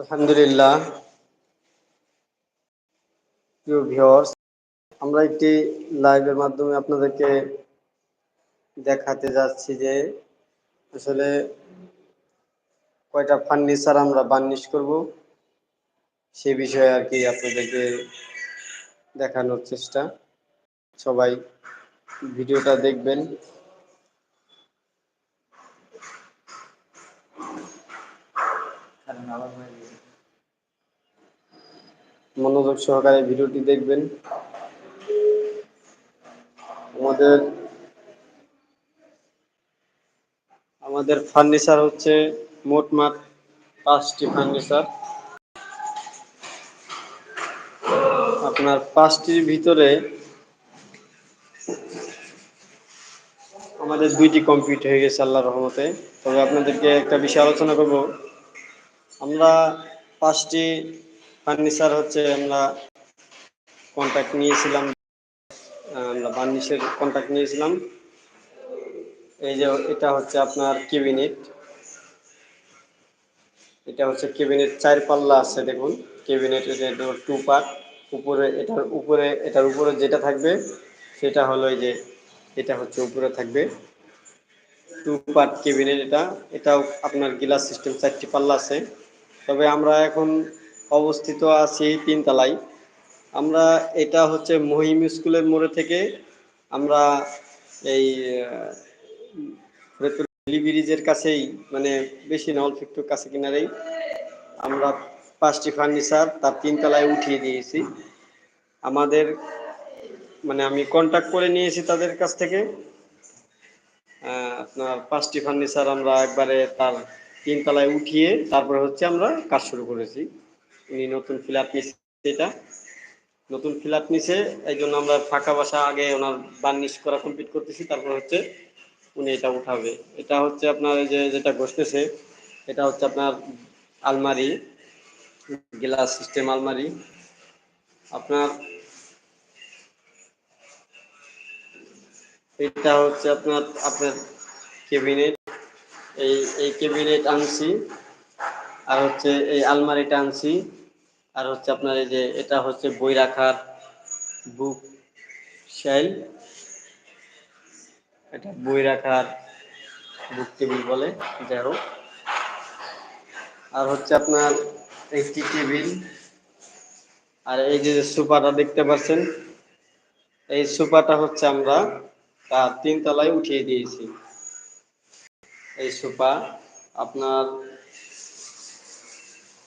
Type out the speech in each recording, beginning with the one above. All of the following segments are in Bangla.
আলহামদুলিল্লাহ। প্রিয় ভিউয়ার্স আমরা একটি লাইভের মাধ্যমে আপনাদেরকে দেখাতে যাচ্ছি যে আসলে কয়টা ফার্নিচার আমরা বার্নিশ করব, সে বিষয়ে আর কি আপনাদেরকে দেখানোর চেষ্টা। সবাই ভিডিওটা দেখবেন। মনোযোগ সহকারে ভিডিওটি দেখবেন। আমাদের আমাদের ফার্নিচার হচ্ছে মোটমাট পাঁচটি ফার্নিচার। আপনার পাঁচটির ভিতরে আমাদের দুইটি কমপ্লিট হয়ে গেছে আল্লাহ রহমতে। তবে আপনাদেরকে একটা বিষয় আলোচনা করব। আমরা পাঁচটি ফার্নিচার হচ্ছে আমরা কন্ট্যাক্ট নিয়েছিলাম আমরা বার্নিশের কন্ট্যাক্ট নিয়েছিলাম। এই যে এটা হচ্ছে আপনার কেবিনেট এটা হচ্ছে কেবিনেট চার পাল্লা আছে দেখুন। কেবিনেট এটা টু পার্ট উপরে এটার উপরে এটার উপরে যেটা থাকবে, সেটা হলো এই যে এটা হচ্ছে উপরে থাকবে। টু পার্ট কেবিনেট এটা। এটাও আপনার গ্লাস সিস্টেম চারটি পাল্লা আছে। তবে আমরা এখন অবস্থিত আছি তিনতলায়। আমরা এটা হচ্ছে মহিম স্কুলের মোড়ে থেকে আমরা এই ব্রিজের কাছেই মানে বেশি না, অল্প কাছে কিনারেই আমরা পাঁচটি ফার্নিচার তার তিনতলায় উঠিয়ে দিয়েছি। আমাদের মানে আমি কন্ট্যাক্ট করে নিয়েছি তাদের কাছ থেকে। আপনার পাঁচটি ফার্নিচার আমরা একবারে তার তিনতলায় উঠিয়ে তারপরে হচ্ছে আমরা কাজ শুরু করেছি। উনি নতুন ফ্ল্যাট নিচ্ছে এটা। নতুন ফ্ল্যাট নিছে এই জন্য আমরা ফাঁকা বাসা আগে ওনার বার্নিশ করা কমপ্লিট করতেছি, তারপর হচ্ছে উনি এটা উঠাবে। এটা হচ্ছে আপনার যে, যেটা বসতেছে এটা হচ্ছে আপনার আলমারি, গ্লাস সিস্টেম আলমারি। আপনার এটা হচ্ছে আপনার আপনার কেবিনেট এই এই কেবিনেট আনছি। আর হচ্ছে এই আলমারিটা আনছি। আর হচ্ছে আপনার এই যে এটা হচ্ছে বই রাখার বুক শেল এটা বই রাখার বুক টেবিল বলে, যাই হোক। আর হচ্ছে আপনার একটি টেবিল। আর এই যে সোফাটা দেখতে পাচ্ছেন, এই সোফাটা হচ্ছে আমরা তার তিনতলায় উঠিয়ে দিয়েছি। এই সোফা আপনার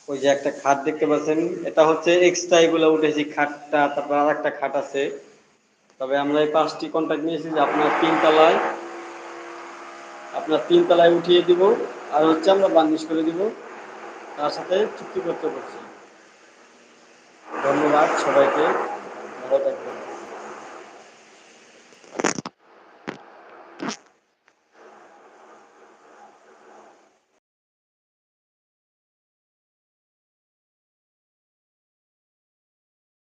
ওই যে একটা খাট দেখতে পাচ্ছেন, এটা হচ্ছে এক্সট্রা এগুলো উঠেছি খাটটা, তারপর আর একটা খাট আছে। তবে আমরা এই পাঁচটি কন্ট্যাক্ট নিয়েছি যে আপনার তিনতলায় আপনার তিনতলায় উঠিয়ে দিব, আর হচ্ছে আমরা বার্নিশ করে দিব, তার সাথে চুক্তি করতে পারছি ধন্যবাদ সবাইকে, ভালো থাকবেন।